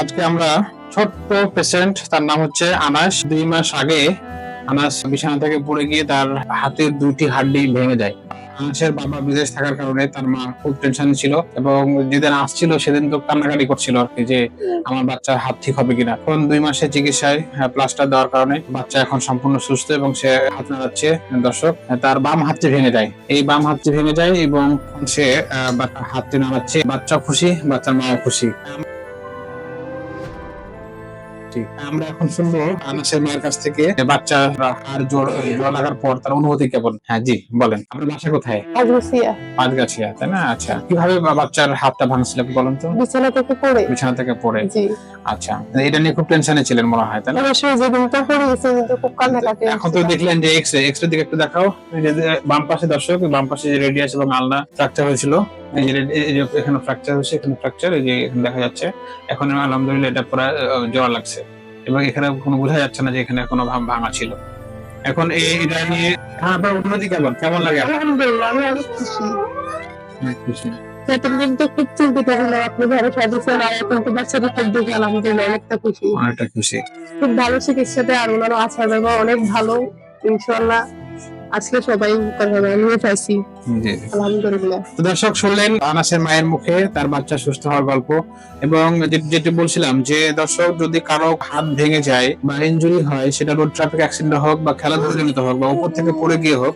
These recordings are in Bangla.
আজকে আমরা ছোট্ট পেশেন্ট তার নাম হচ্ছে আনাস। দুই মাস আগে আনাস বিছানা থেকে পড়ে গিয়ে তার হাতের দুইটি হাড্ডি ভেঙে যায়। আনাসের বাবা বিদেশ থাকার কারণে তার মা খুব টেনশন ছিল এবং যেদিন আসছিল, সেদিন তো কান্নাকাটি করছিল আর কি যে আমার বাচ্চার হাত ঠিক হবে কিনা। এখন দুই মাসের চিকিৎসায় প্লাস্টার দেওয়ার কারণে বাচ্চা এখন সম্পূর্ণ সুস্থ এবং সে হাত নাড়াচ্ছে, দর্শক তার বাম হাতটি ভেঙে যায়। এই বাম হাতটি ভেঙে যায় এবং সে হাতটি নাড়াচ্ছে। বাচ্চা খুশি, বাচ্চার মাও খুশি। ঠিক। আমরা এখন শুনব আনাসের মায়ের কাছ থেকে বাচ্চা হাড় জোড় জোড়া লাগার পর তার অনুভূতি কেমন? হ্যাঁ জি বলেন। আপনার বাসা কোথায়? আজগুসিয়া পাঁচগাছিয়া তাই না? আচ্ছা। কীভাবে বাচ্চার হাতটা ভাঙছিল বলেন তো? বিছানা থেকে পড়ে। বিছানা থেকে পড়ে। জি। আচ্ছা এটা নিয়ে খুব টেনশনে ছিলেন মনে হয় তাই না? অবশ্যই পড়ে গেছে কিন্তু খুব কান্নাকাটি এখন তো দেখলেন যে এক্স রে এক্স রে দিকে একটু দেখাও। বাম পাশে দর্শক বাম পাশে যে রেডিয়াস এবং আলনা ফ্র্যাকচার হয়েছিল। এই যে এখানে ফ্র্যাকচার হয়েছে এখানে ফ্র্যাকচার এই যে এখানে দেখা যাচ্ছে এখন আলহামদুলিল্লাহ এটা পুরো জোড়া লাগছে। এবং এখানে কোনো বোঝা যাচ্ছে না যে এখানে কোনো ভাঙা ছিল। এখন এটা নিয়ে হ্যাঁ আপনার উন্নতি কেমন? কেমন লাগে? আলহামদুলিল্লাহ আমি অনেক খুশি। খুব ভালো চিকিৎসাতে আর ওনারও আচার ব্যবহার অনেক ভালো ইনশাল্লাহ আজকে সবাই উপকার হবে আমিও চাইছি। আলহামদুলিল্লাহ। দর্শক শুনলেন আনাসের মায়ের মুখে তার বাচ্চা সুস্থ হওয়ার গল্প এবং যেটি বলছিলাম যে দর্শক যদি কারও হাত ভেঙে যায় বা ইঞ্জুরি হয় সেটা রোড ট্রাফিক অ্যাক্সিডেন্ট হোক বা খেলাধুলা জনিত হোক বা উপর থেকে পড়ে গিয়ে হোক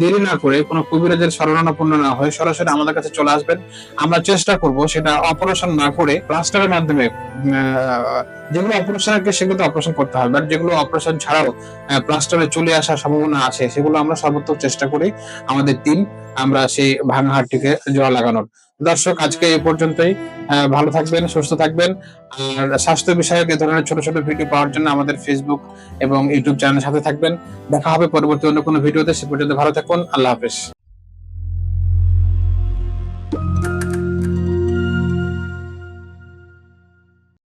দেরি না করে কোনো কবিরাজের শরণাপন্ন না হয় সরাসরি আমাদের কাছে চলে আসবেন। আমরা চেষ্টা করব সেটা অপারেশন না করে প্লাস্টারের মাধ্যমে যেগুলো অপারেশন আগে সেগুলো অপারেশন করতে হবে। বাট যেগুলো অপারেশন ছাড়াও প্লাস্টারে চলে আসার সম্ভাবনা আছে, সেগুলো আমরা সর্বোত্তম চেষ্টা করি। আমাদের টিম আমরা সেই ভাঙা হাড়টিকে জোড়া লাগানোর। দর্শক, আজকে এই পর্যন্তই। ভালো থাকবেন, সুস্থ থাকবেন। আর স্বাস্থ্য বিষয়ক এ ধরনের ছোট ছোট ভিডিও পাওয়ার জন্য আমাদের ফেসবুক এবং ইউটিউব চ্যানেলের সাথে থাকবেন। দেখা হবে পরবর্তী অন্য কোনো ভিডিওতে। সে পর্যন্ত ভালো থাকুন। আল্লাহ হাফেজ।